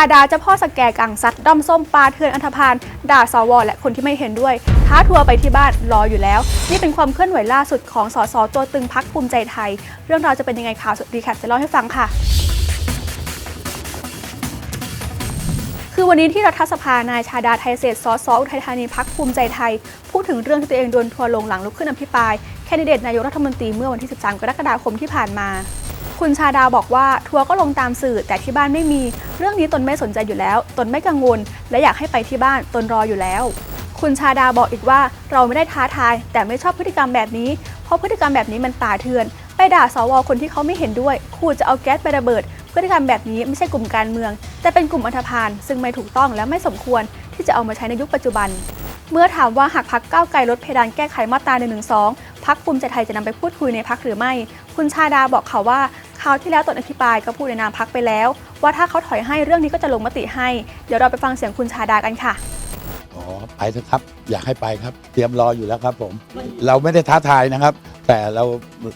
าดาเจ้าพ่อสแกกังซัดด้อมส้มปลาเทือนอันธพาลด่าสวและคนที่ไม่เห็นด้วย ท้าทัวร์ไปที่บ้านรออยู่แล้ว นี่เป็นความเคลื่อนไหวล่าสุดของสสตัวตึงพักภูมิใจไทย เรื่องราวจะเป็นยังไงข่าวสุดรีแคปจะเล่าให้ฟังค่ะคือวันนี้ที่รัฐสภานายชาดาไทยเศษสสอุทัยธานีพักภูมิใจไทย พูดถึงเรื่องที่ตัวเองโดนทัวร์ลงหลังลุกขึ้นอภิปราย แคนดิเดตนายกรัฐมนตรีเมื่อวันที่ 13 กรกฎาคมที่ผ่านมา คุณชาดาบอกว่าทัวร์ก็ลงตามสื่อแต่ที่บ้านไม่มี เรื่องนี้ตนไม่สนใจอยู่แล้ว ตนไม่กังวล และอยากให้ไปที่บ้านตนรออยู่แล้ว คุณชาดาบอกอีกว่าเราไม่ได้ท้าทาย แต่ไม่ชอบพฤติกรรมแบบนี้ เพราะพฤติกรรมแบบนี้มันป่าเถือน ไปด่าสวคนที่เขาไม่เห็นด้วยขู่จะเอาแก๊สไประเบิด พฤติกรรมแบบนี้ไม่ใช่กลุ่มการเมือง แต่เป็นกลุ่มอันธพาลซึ่งไม่ถูกต้องและไม่สมควรที่จะเอามาใช้ในยุคปัจจุบันเมื่อถามว่าหากพักก้าวไกลลดเพดานแก้ไขมาตรา1นึพักภูมิใจไทยจะนำไปพูดคุยในพักหรือไม่ คุณชาดาบอกเขาว่า ราวที่แล้วตนอภิปรายก็พูดในนามพักไปแล้ว ว่าถ้าเขาถอยให้เรื่องนี้ก็จะลงมติให้ เดี๋ยวเราไปฟังเสียงคุณชาดากันค่ะ อ๋อไปเถอะครับ อยากให้ไปครับ เตรียมรออยู่แล้วครับผม เราไม่ได้ท้าทายนะครับ แต่เรา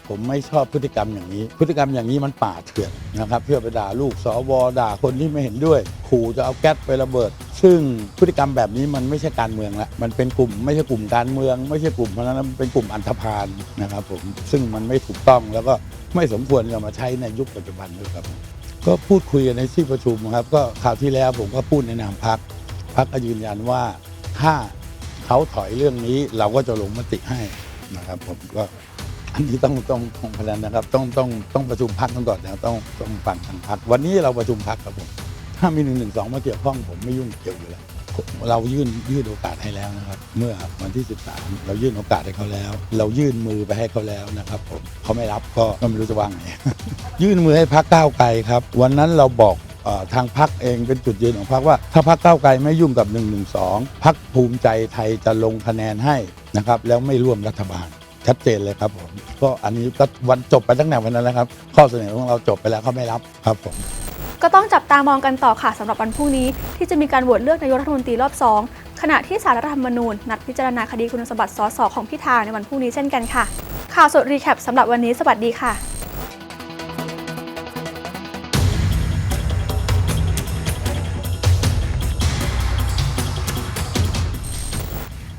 ผมไม่ชอบพฤติกรรมอย่างนี้ พฤติกรรมอย่างนี้มันป่าเถื่อนนะครับ เพื่อไปด่าลูกสวด่าคนที่ไม่เห็นด้วยขู่จะเอาแก๊สไประเบิด ซึ่งพฤติกรรมแบบนี้มันไม่ใช่การเมืองละมันเป็นกลุ่มไม่ใช่กลุ่มการเมือง ไม่ใช่กลุ่มเพราะนั้นมันเป็นกลุ่มอันธพาลนะครับผมซึ่งมันไม่ถูกต้องแล้วก็ไม่สมควรจะมาใช้ในยุคปัจจุบันด้วยครับ ก็พูดคุยกันในที่ประชุมครับ ก็คราวที่แล้วผมก็พูดในนามพักพักก็ยืนยันว่าถ้าเขาถอยเรื่องนี้เราก็จะลงมติให้ นะครับผมก็อันนี้ต้องต้องต้องพลันนะครับ ต้องต้องต้องประชุมพักกันก่อนนะต้องต้องฟังทางพักวันนี้เราประชุมพักครับผมถ้ามีหนึ่งหนึ่งสองมาเกี่ยวข้องผมไม่ยุ่งเกี่ยวอยู่แล้วเรายื่นยื่นโอกาสให้แล้วนะครับ เมื่อวันที่ 13 เรายื่นโอกาสให้เขาแล้ว เรายื่นมือไปให้เขาแล้วนะครับผมเขาไม่รับก็ไม่รู้จะว่างไงยื่นมือให้พักก้าวไกลครับ วันนั้นเราบอก ทางพักเองเป็นจุดยืนของพักว่า ถ้าพักเก้าไกลไม่ยุ่งกับ1นึพักภูมิใจไทยจะลงคะแนนให้นะครับแล้วไม่ร่วมรัฐบาลชัดเจนเลยครับผมก็อันนี้ก็วันจบไปตั้งแต่วันนั้นแล้วครับ ข้อเสนอของเราจบไปแล้วเขาไม่รับครับผมก็ต้องจับตามองกันต่อค่ะสำหรับวันพรุ่งนี้ ที่จะมีการโหวตเลือกนายกรัฐมนตรีรอบ 2 ขณะที่สารรัฐธรรมนูญ นัดพิจารณาคดีคุณสมบัติสสของพิธาในวันพรุ่งนี้เช่นกันค่ะ ข่าวสดรีแคปสำหรับวันนี้สวัสดีค่ะ